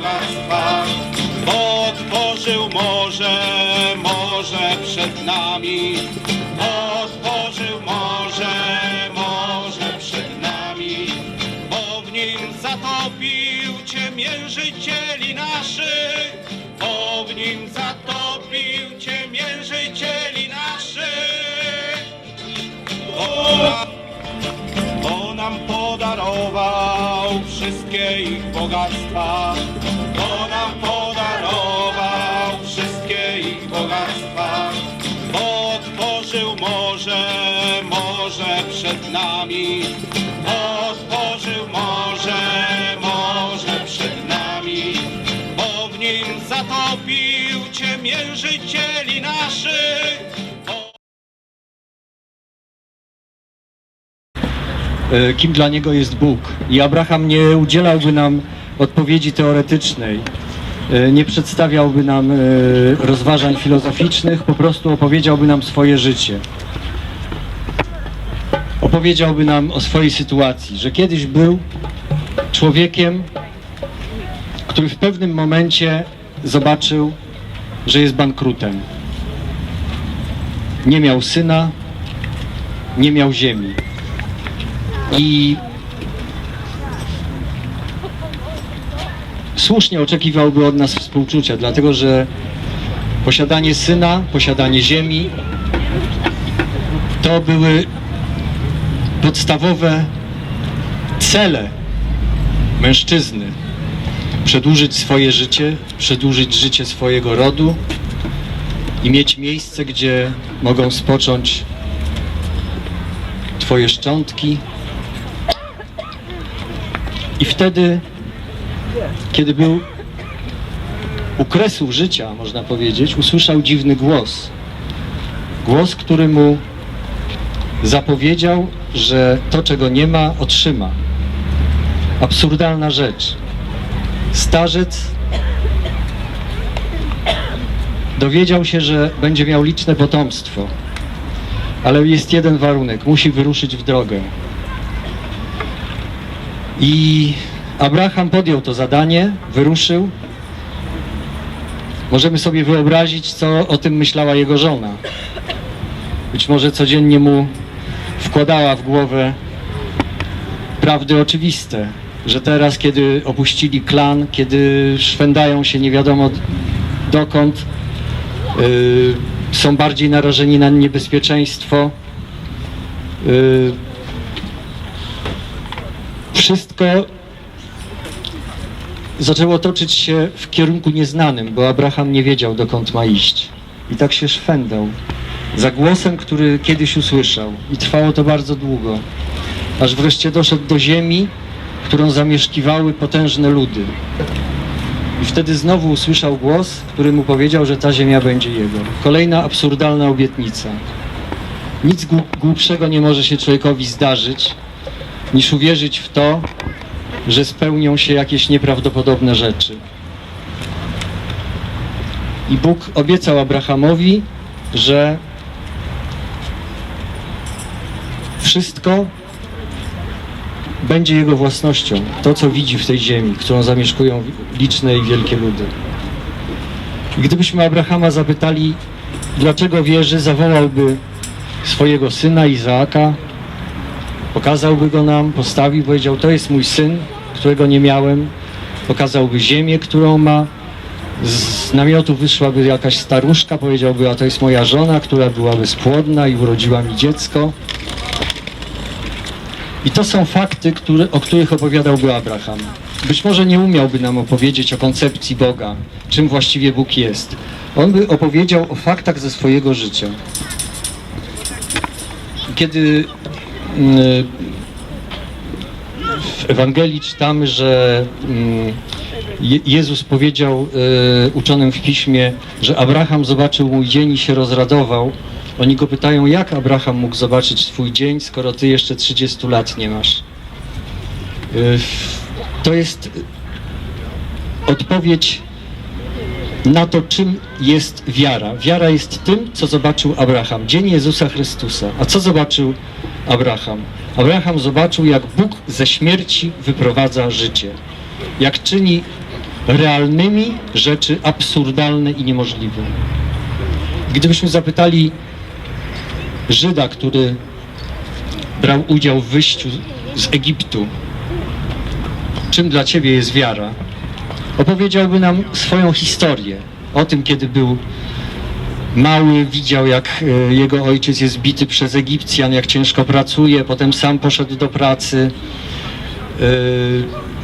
bogactwa. Otworzył morze, morze przed nami. Otworzył morze, morze przed nami. Bo w nim zatopił ciemiężycieli naszych. Bo w nim zatopił ciemiężycieli naszych. O, nam podarował wszystkie ich bogactwa. Przed nami. Otworzył morze, morze przed nami. Bo w nim zatopił ciemiężycieli naszych. Bo e, kim dla niego jest Bóg. I Abraham nie udzielałby nam odpowiedzi teoretycznej, e, nie przedstawiałby nam e, rozważań filozoficznych, po prostu opowiedziałby nam swoje życie. Opowiedziałby nam o swojej sytuacji, że kiedyś był człowiekiem, który w pewnym momencie zobaczył, że jest bankrutem. Nie miał syna, nie miał ziemi. I słusznie oczekiwałby od nas współczucia, dlatego że posiadanie syna, posiadanie ziemi to były podstawowe cele mężczyzny. Przedłużyć swoje życie, przedłużyć życie swojego rodu i mieć miejsce, gdzie mogą spocząć Twoje szczątki, i wtedy, kiedy był u kresów życia, można powiedzieć, usłyszał dziwny głos. Głos, który mu zapowiedział, że to, czego nie ma, otrzyma. Absurdalna rzecz. Starzec dowiedział się, że będzie miał liczne potomstwo, ale jest jeden warunek: musi wyruszyć w drogę. I Abraham podjął to zadanie, wyruszył. Możemy sobie wyobrazić, co o tym myślała jego żona. Być może codziennie mu wkładała w głowę prawdy oczywiste, że teraz, kiedy opuścili klan, kiedy szwędają się nie wiadomo dokąd, yy, są bardziej narażeni na niebezpieczeństwo. Yy, wszystko zaczęło toczyć się w kierunku nieznanym, bo Abraham nie wiedział, dokąd ma iść. I tak się szwendał za głosem, który kiedyś usłyszał. I trwało to bardzo długo, aż wreszcie doszedł do ziemi, którą zamieszkiwały potężne ludy. I wtedy znowu usłyszał głos, który mu powiedział, że ta ziemia będzie jego. Kolejna absurdalna obietnica. Nic głup- głupszego nie może się człowiekowi zdarzyć, niż uwierzyć w to, że spełnią się jakieś nieprawdopodobne rzeczy. I Bóg obiecał Abrahamowi, że wszystko będzie jego własnością. To, co widzi w tej ziemi, którą zamieszkują liczne i wielkie ludy. Gdybyśmy Abrahama zapytali, dlaczego wierzy, zawołałby swojego syna Izaaka, Pokazałby go nam, postawił, powiedział, to jest mój syn, którego nie miałem. Pokazałby ziemię, którą ma. Z namiotu wyszłaby jakaś staruszka, powiedziałby, a to jest moja żona, która była bezpłodna i urodziła mi dziecko. I to są fakty, o których opowiadałby Abraham. Być może nie umiałby nam opowiedzieć o koncepcji Boga, czym właściwie Bóg jest. On by opowiedział o faktach ze swojego życia. Kiedy mm, w Ewangelii czytamy, że mm, Je- Jezus powiedział e, uczonym w piśmie, że Abraham zobaczył mój dzień i się rozradował. Oni go pytają, jak Abraham mógł zobaczyć twój dzień, skoro ty jeszcze 30 lat nie masz. E, To jest odpowiedź na to, czym jest wiara. Wiara jest tym, co zobaczył Abraham. Dzień Jezusa Chrystusa. A co zobaczył Abraham? Abraham zobaczył, jak Bóg ze śmierci wyprowadza życie. Jak czyni realnymi rzeczy absurdalne i niemożliwe. Gdybyśmy zapytali Żyda, który brał udział w wyjściu z Egiptu, czym dla ciebie jest wiara, opowiedziałby nam swoją historię o tym, kiedy był mały, widział jak e, jego ojciec jest bity przez Egipcjan, jak ciężko pracuje, potem sam poszedł do pracy, e,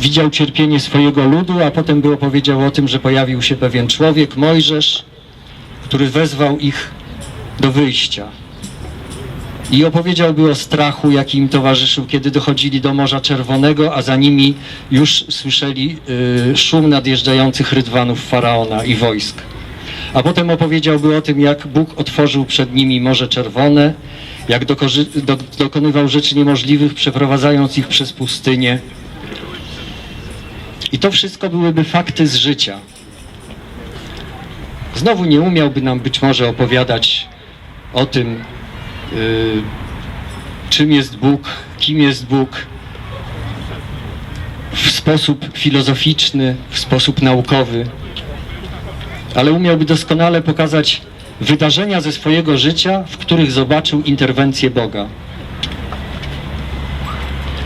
widział cierpienie swojego ludu, a potem by opowiedział o tym, że pojawił się pewien człowiek, Mojżesz, który wezwał ich do wyjścia. I opowiedziałby o strachu, jaki im towarzyszył, kiedy dochodzili do Morza Czerwonego, a za nimi już słyszeli y, szum nadjeżdżających rydwanów faraona i wojsk. A potem opowiedziałby o tym, jak Bóg otworzył przed nimi Morze Czerwone, jak do, dokonywał rzeczy niemożliwych, przeprowadzając ich przez pustynię. I to wszystko byłyby fakty z życia. Znowu nie umiałby nam być może opowiadać o tym, czym jest Bóg, kim jest Bóg, w sposób filozoficzny, w sposób naukowy, ale umiałby doskonale pokazać wydarzenia ze swojego życia, w których zobaczył interwencję Boga.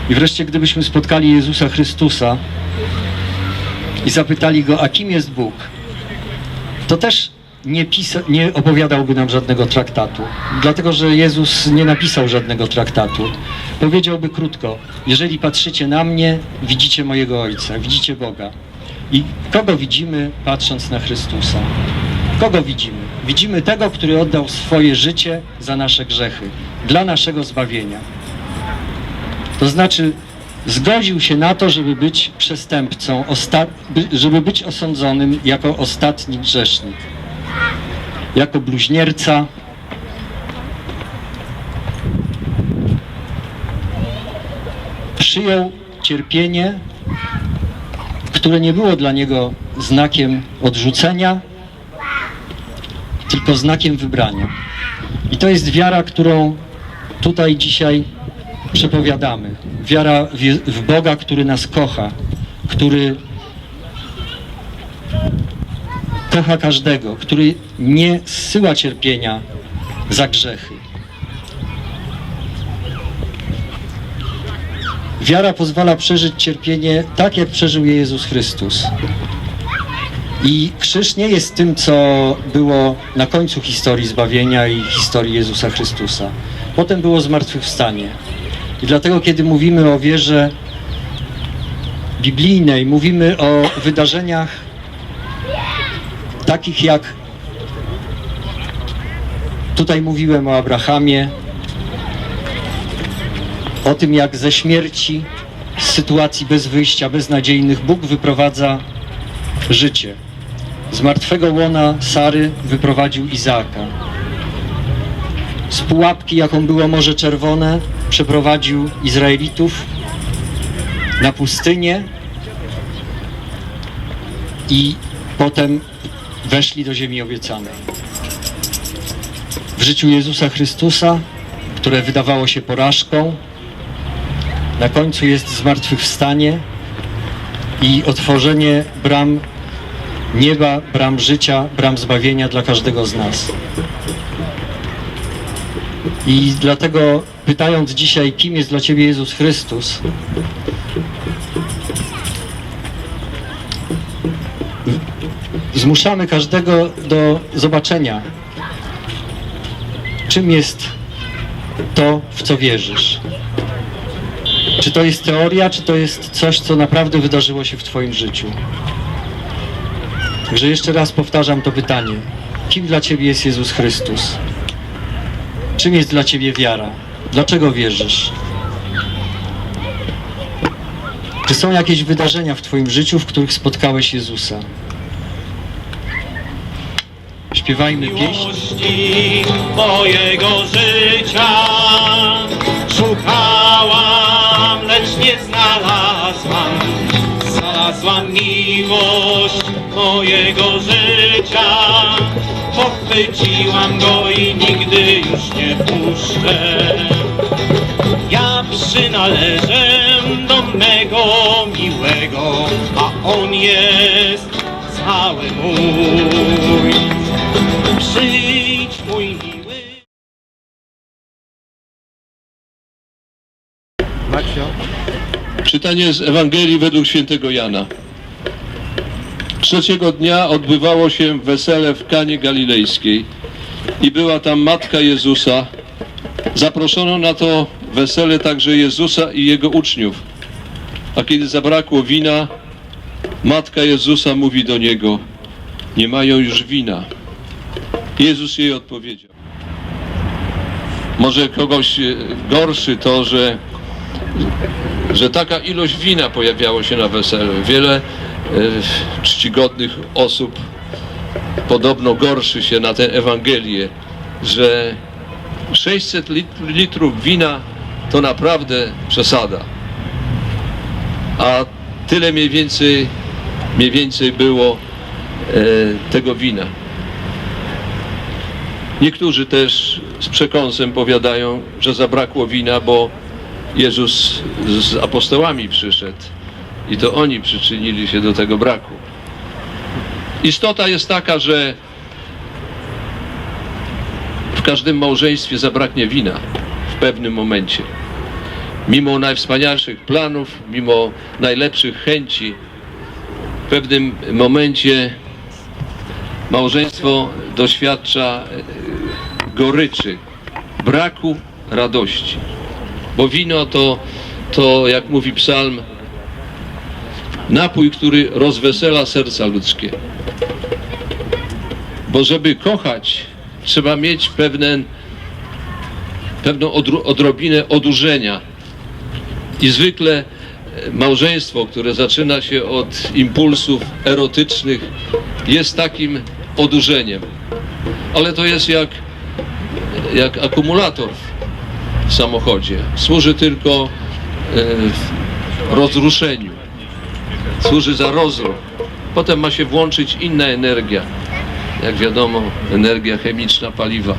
I wreszcie, gdybyśmy spotkali Jezusa Chrystusa i zapytali go, a kim jest Bóg, to też nie, pisa- nie opowiadałby nam żadnego traktatu, dlatego że Jezus nie napisał żadnego traktatu. Powiedziałby krótko: Jeżeli patrzycie na mnie, widzicie mojego Ojca, widzicie Boga. I kogo widzimy, patrząc na Chrystusa? Kogo widzimy? Widzimy tego, który oddał swoje życie za nasze grzechy, dla naszego zbawienia. To znaczy, zgodził się na to, żeby być przestępcą, żeby być osądzonym jako ostatni grzesznik, jako bluźnierca. Przyjął cierpienie, które nie było dla niego znakiem odrzucenia, tylko znakiem wybrania. I to jest wiara, którą tutaj dzisiaj przepowiadamy. Wiara w, Boga, który nas kocha, który kocha każdego, który nie zsyła cierpienia za grzechy. Wiara pozwala przeżyć cierpienie tak, jak przeżył je Jezus Chrystus. I krzyż nie jest tym, co było na końcu historii zbawienia i historii Jezusa Chrystusa. Potem było zmartwychwstanie. I dlatego, kiedy mówimy o wierze biblijnej, mówimy o wydarzeniach takich jak tutaj mówiłem o Abrahamie, o tym, jak ze śmierci, z sytuacji bez wyjścia, beznadziejnych, Bóg wyprowadza życie. Z martwego łona Sary wyprowadził Izaaka. Z pułapki, jaką było Morze Czerwone, przeprowadził Izraelitów na pustynię i potem weszli do ziemi obiecanej. W życiu Jezusa Chrystusa, które wydawało się porażką, na końcu jest zmartwychwstanie i otworzenie bram nieba, bram życia, bram zbawienia dla każdego z nas. I dlatego pytając dzisiaj, kim jest dla Ciebie Jezus Chrystus, zmuszamy każdego do zobaczenia, czym jest to, w co wierzysz. Czy to jest teoria, czy to jest coś, co naprawdę wydarzyło się w Twoim życiu? Także jeszcze raz powtarzam to pytanie. Kim dla Ciebie jest Jezus Chrystus? Czym jest dla Ciebie wiara? Dlaczego wierzysz? Czy są jakieś wydarzenia w Twoim życiu, w których spotkałeś Jezusa? Śpiewajmy pieśń. mojego życia Szukałam, lecz nie znalazłam Znalazłam miłość mojego życia Pochwyciłam go i nigdy już nie puszczę Ja przynależę do mego miłego A On jest cały mój. Czytanie z Ewangelii według świętego Jana. Trzeciego dnia odbywało się wesele w Kanie Galilejskiej i była tam matka Jezusa. Zaproszono na to wesele także Jezusa i jego uczniów. A kiedy zabrakło wina, matka Jezusa mówi do niego: Nie mają już wina. Jezus jej odpowiedział. Może kogoś e, gorszy to, że że taka ilość wina pojawiało się na weselu. Wiele e, czcigodnych osób podobno gorszy się na tę Ewangelię, że 600 lit- litrów wina to naprawdę przesada. A tyle mniej więcej, mniej więcej było e, tego wina. Niektórzy też z przekąsem powiadają, że zabrakło wina, bo Jezus z apostołami przyszedł i to oni przyczynili się do tego braku. Istota jest taka, że w każdym małżeństwie zabraknie wina w pewnym momencie. Mimo najwspanialszych planów, mimo najlepszych chęci, w pewnym momencie małżeństwo doświadcza goryczy, braku radości. Bo wino to, to jak mówi psalm, napój, który rozwesela serca ludzkie. Bo żeby kochać, trzeba mieć pewne, pewną odro- odrobinę odurzenia. I zwykle e, małżeństwo, które zaczyna się od impulsów erotycznych, jest takim odurzeniem. Ale to jest jak, jak akumulator samochodzie. Służy tylko e, rozruszeniu. Służy za rozruch. Potem ma się włączyć inna energia. Jak wiadomo, energia chemiczna paliwa.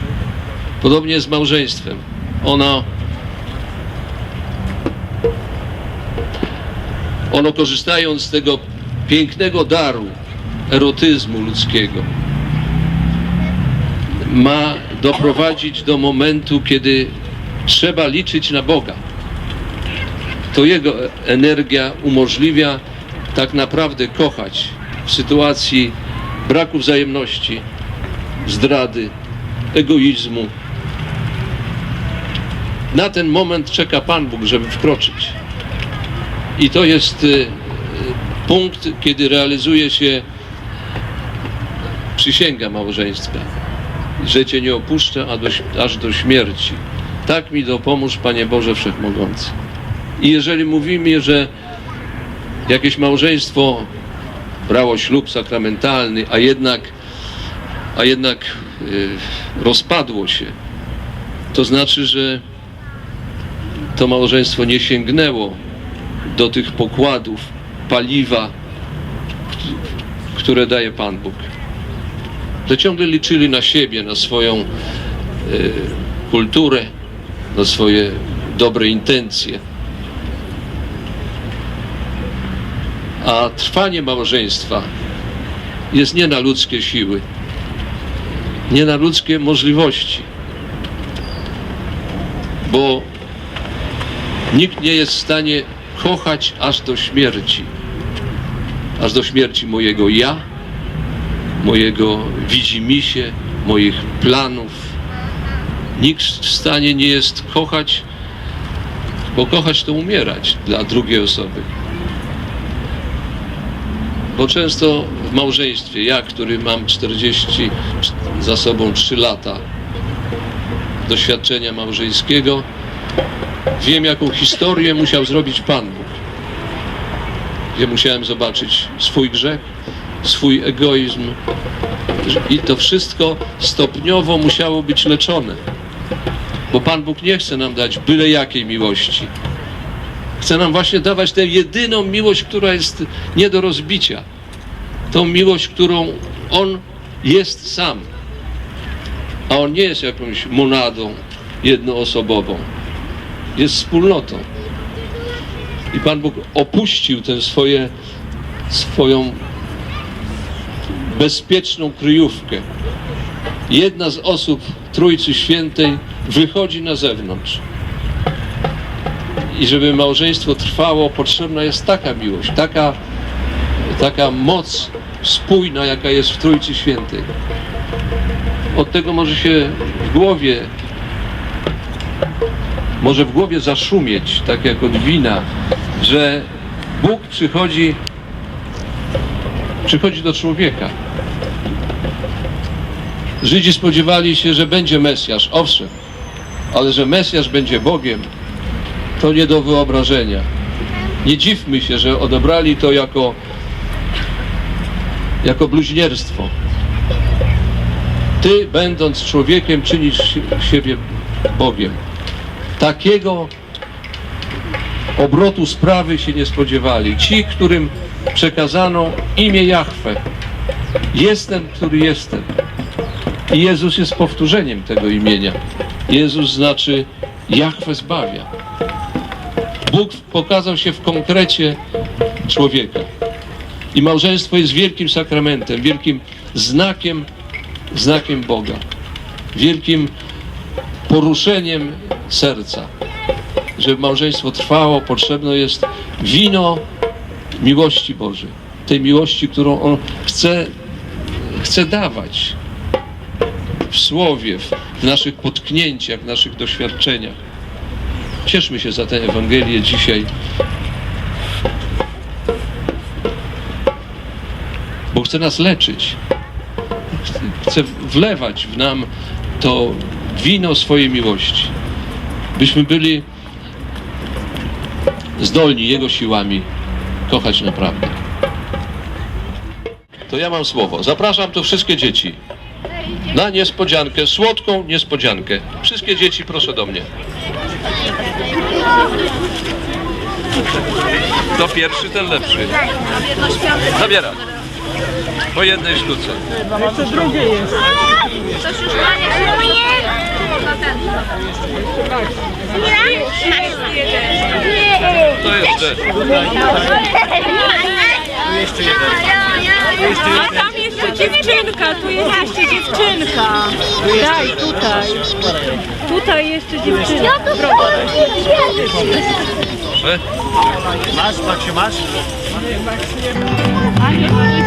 Podobnie jest z małżeństwem. Ono, ono korzystając z tego pięknego daru erotyzmu ludzkiego, ma doprowadzić do momentu, kiedy trzeba liczyć na Boga. To Jego energia umożliwia tak naprawdę kochać w sytuacji braku wzajemności, zdrady, egoizmu. Na ten moment czeka Pan Bóg, żeby wkroczyć. I to jest y, punkt, kiedy realizuje się przysięga małżeństwa, że Cię nie opuszczę aż do śmierci. Tak mi dopomóż, Panie Boże Wszechmogący. I jeżeli mówimy, że jakieś małżeństwo brało ślub sakramentalny, a jednak, a jednak y, rozpadło się, to znaczy, że to małżeństwo nie sięgnęło do tych pokładów paliwa, kt- które daje Pan Bóg. Że ciągle liczyli na siebie, na swoją y, kulturę, na swoje dobre intencje. A trwanie małżeństwa jest nie na ludzkie siły, nie na ludzkie możliwości, bo nikt nie jest w stanie kochać aż do śmierci, aż do śmierci mojego ja, mojego widzimisię, moich planów, Nikt w stanie nie jest kochać, bo kochać to umierać dla drugiej osoby. Bo często w małżeństwie, ja, który mam 40 za sobą 3 lata doświadczenia małżeńskiego, wiem, jaką historię musiał zrobić Pan Bóg. Gdzie musiałem zobaczyć swój grzech, swój egoizm, i to wszystko stopniowo musiało być leczone. Bo Pan Bóg nie chce nam dać byle jakiej miłości. Chce nam właśnie dawać tę jedyną miłość, która jest nie do rozbicia. Tą miłość, którą On jest sam. A On nie jest jakąś monadą jednoosobową. Jest wspólnotą. I Pan Bóg opuścił te swoje swoją bezpieczną kryjówkę. Jedna z osób Trójcy Świętej wychodzi na zewnątrz. I żeby małżeństwo trwało, potrzebna jest taka miłość, taka, taka moc spójna, jaka jest w Trójcy Świętej. Od tego może się w głowie, może w głowie zaszumieć, tak jak od wina, że Bóg przychodzi, przychodzi do człowieka. Żydzi spodziewali się, że będzie Mesjasz, owszem, ale że Mesjasz będzie Bogiem, to nie do wyobrażenia. Nie dziwmy się, że odebrali to jako, jako bluźnierstwo. Ty, będąc człowiekiem, czynisz si- siebie Bogiem. Takiego obrotu sprawy się nie spodziewali. Ci, którym przekazano imię Jahwe. Jestem, który jestem. I Jezus jest powtórzeniem tego imienia. Jezus znaczy Jahwe zbawia. Bóg pokazał się w konkrecie człowieka. I małżeństwo jest wielkim sakramentem, wielkim znakiem, znakiem Boga. Wielkim poruszeniem serca. Żeby małżeństwo trwało, potrzebne jest wino miłości Bożej. Tej miłości, którą On chce, chce dawać w słowie, w, naszych potknięciach, w naszych doświadczeniach. Cieszmy się za tę Ewangelię dzisiaj, bo chce nas leczyć. Chce wlewać w nam to wino swojej miłości, byśmy byli zdolni Jego siłami kochać naprawdę. To ja mam słowo. Zapraszam tu wszystkie dzieci na niespodziankę, słodką niespodziankę. Wszystkie dzieci proszę do mnie. Kto pierwszy, ten lepszy. Zabieram. Po jednej sztuce. Już ma nie To jest też. A tam jeszcze dziewczynka, tu jest jeszcze dziewczynka. Daj, tutaj. Tutaj jeszcze dziewczynka. Masz, Maksiu, masz? A nie ma